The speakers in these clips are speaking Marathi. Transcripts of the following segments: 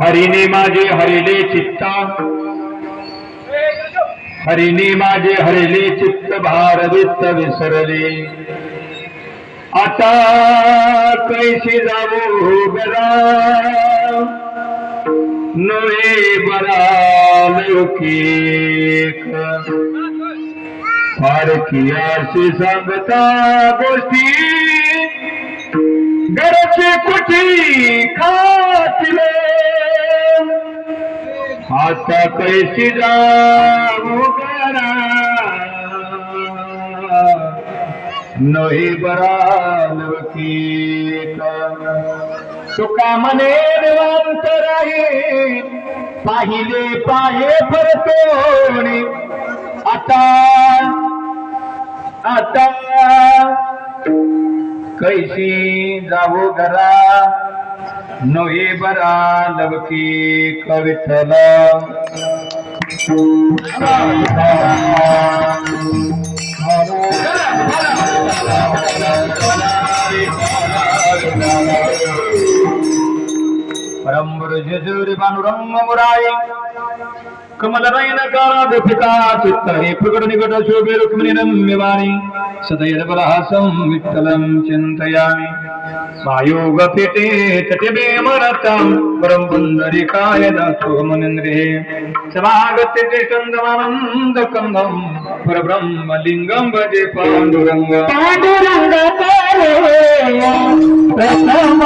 हरिने माझे हरिले चित्ता। हरिने माझे हरिले चित्त भारवित्त विसरले। आता कैसे जाऊ बरा नवे बरा लौकिक फारकियाशी सांगता गोष्टी घरचे कुठी खातले? आता पैसे जाऊ करा नही बरा तुका मने निवांत राही? पाहिले पाहे फरतोणी आता आता. कैसी जाऊ घरा नोहे बरा लवकी कवितल Thank you. పరంబురజురిమనురమ్మమురాయ కమలరైన కారాది పితా చిత్తరే ప్రకట నికట శోభే రుక్మిణి నమ్యవాణి సదయద బలహాసం విట్టలం చింతయామి మాయోగ పిటే తటిమే మరతాం పరం పుందరికాయ దోమనింద్రే సమాగత్య తిష్టందమానంద కందం పరబ్రహ్మలింగం భజే పాండురంగ పాండురంగ ప్రథమ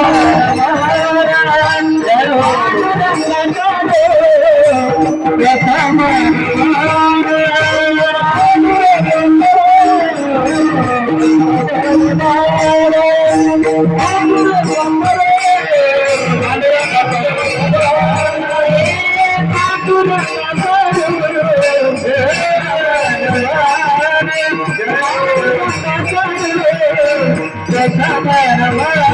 Come on, come on.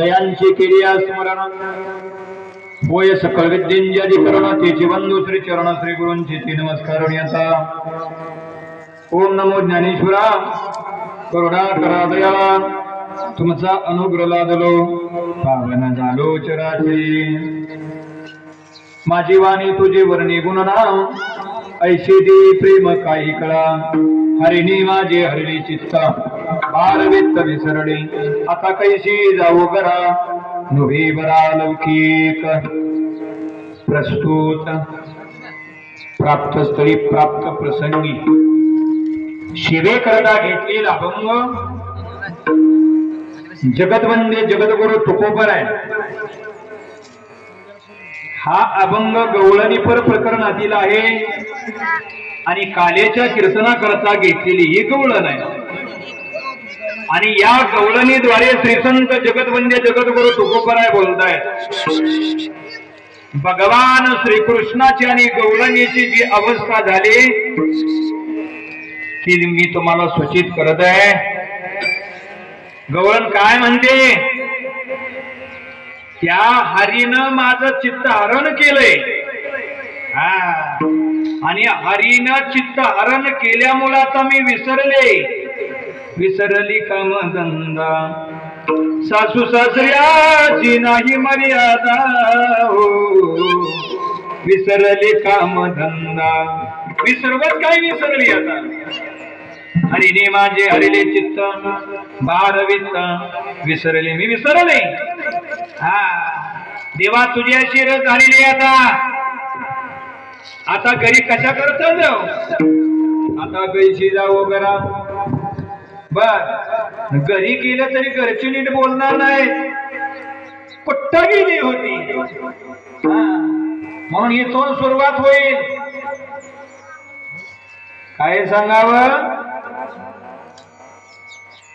जयांची केलिया स्मरण होय सकळ विद्येंची अधिकरण तेचे बंधू श्री चरण श्री गुरूंची ते नमस्कार आता ओम नमो ज्ञानेश्वरा. करुणा करा दयाळा तुमचा अनुग्रह लादलो. पावन झालो चराचे माझी वाणी तुझे वर्णी गुणनाम. ऐशी दे प्रेम काही कळा. हरिणी माझे हरिणी चित्ता. भारवित्त विसरणे. आता कैशी जाऊ करा नुहे बरा लौकिक. प्रस्तुत. प्राप्त स्थळी प्राप्त प्रसंगी. शिवे करता घेतलेला अभंग जगतवंदे जगतगुरु तुकोबर आहे हा अभंग गवळणीपर प्रकरणातील आहे. आणि कालेच्या कीर्तना करता घेतलेली ही गवळण आहे. आणि या गवळणीद्वारे श्रीसंत जगतवंद्य जगद्गुरु तुकोबराय बोलतायत. भगवान श्रीकृष्णाची आणि गवळणीची जी अवस्था झाली ती मी तुम्हाला सूचित करत आहे. गवळण काय म्हणते? त्या हरीनं माझं चित्त हरण केलंय. हा. आणि हरीन चित्त हरण केल्यामुळे आता मी विसरले. विसरली काम धंदा सासू सासऱ्याची नाही मर्यादा हो. विसरली काम धंदा विसरवत काय विसरली आता? हरिने माझे हरिले चित्त भारवित विसरले मी विसरले. हा देवा तुझ्या अशी रस झालेली आता. आता घरी कशा करत जाऊ आता गैशी जाऊ करा बर. घरी गेलं तरी घरची नीट बोलणार नाही. कुठं गेली होती? म्हणून इथून सुरुवात होईल. काय सांगावं?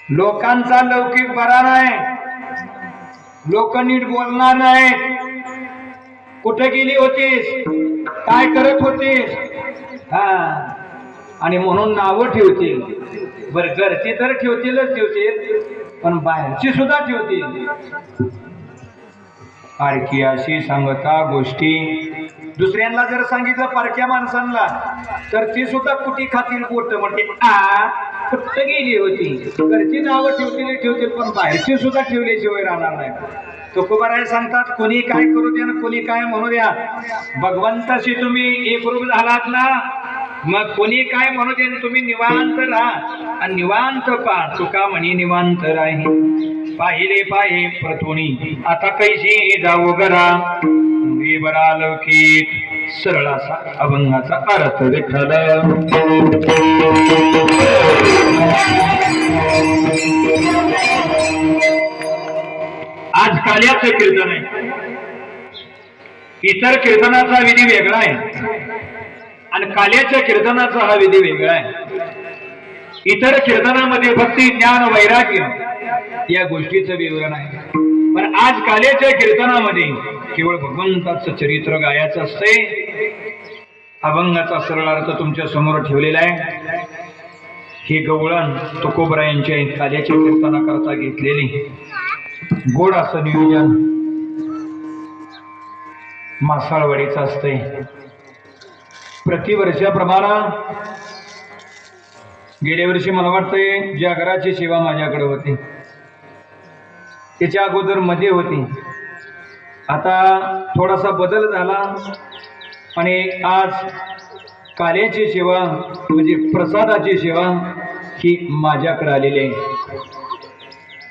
लोकांचा लौकिक बरा नाही. लोक नीट बोलणार नाही कुठे गेली होतीस? काय करत होतीस? हा. आणि म्हणून नावं ठेवतील. बर घरची तर ठेवतीलच ठेवतील पण बाहेरची सुद्धा ठेवतील. पारखी अशी सांगता गोष्टी. दुसऱ्यांना जर सांगितलं पारख्या माणसांना तर ती सुद्धा कुठी खातील बोट. म्हणते आ गेली होती? घरची नावं ठेवतील ठेवतील पण बाहेरची सुद्धा ठेवल्याशिवाय राहणार नाही. तुकोबाराय सांगतात कोणी काय करू द्या ना कोणी काय म्हणू द्या. भगवंताशी तुम्ही एकरूप झालात ना मग कोणी काय म्हणू दे तुम्ही निवांत राहा. आणि निवांत पा चुका म्हणी निवांत राही. पाहिले पाहे प्रथोनी आता कैशी जाऊ गरा हे बरा लौकिक सरळ असा अभंगाचा अर्थ विठ्ठल. आज काल्याचं कीर्तन आहे. इतर कीर्तनाचा विधी वेगळा आहे. आणि काल्याच्या कीर्तनाचा हा विधी वेगळा आहे. इतर कीर्तनामध्ये भक्ती ज्ञान वैराग्य या गोष्टीचं विवरण आहे. पण आज काल्याच्या कीर्तनामध्ये केवळ भगवंताचं चरित्र गायाचं असतंय. अभंगाचा सरळ अर्थ तुमच्यासमोर ठेवलेला आहे. हे गवळण तुकोबरा यांच्या काल्याच्या कीर्तनाकरता घेतलेली. गोड असं नियोजन मासाळवाडीचं असतंय. प्रतिवर्षाप्रमाणे गेल्या वर्षी मला वाटतंय जागराची सेवा माझ्याकडे होती त्याच्या अगोदरमध्ये होती. आता थोडासा बदल झाला आणि आज काल्याची सेवा म्हणजे प्रसादाची सेवा ही माझ्याकडे आलेली आहे.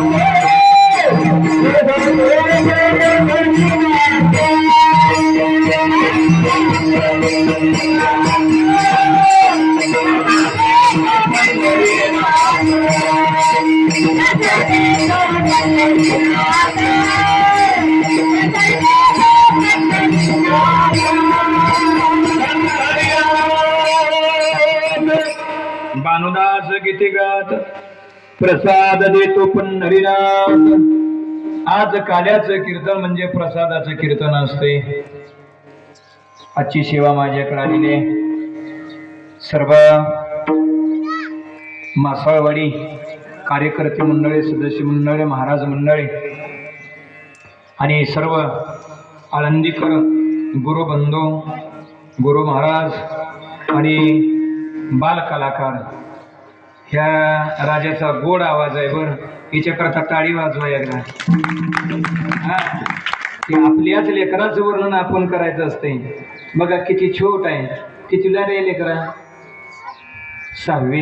Yeah. बानुदास गीते गात प्रसाद देतो पंढरीनाथ आज काल्याचं कीर्तन म्हणजे प्रसादाचं कीर्तन असते. आजची सेवा माझ्याकडे आलेली सर्व मासाळवाडी कार्यकर्ते मंडळी सदस्य मंडळे महाराज मंडळे आणि सर्व आळंदीकर गुरुबंधू गुरु महाराज आणि बालकलाकार ह्या राजाचा गोड आवाज आहे बर. हिच्या करता टाळी वाजवा एकदा. हा. की आपल्याच लेकराचं वर्णन आपण करायचं असते बघा किती छोट आहे. कितीला रे लेकरा? सहावी.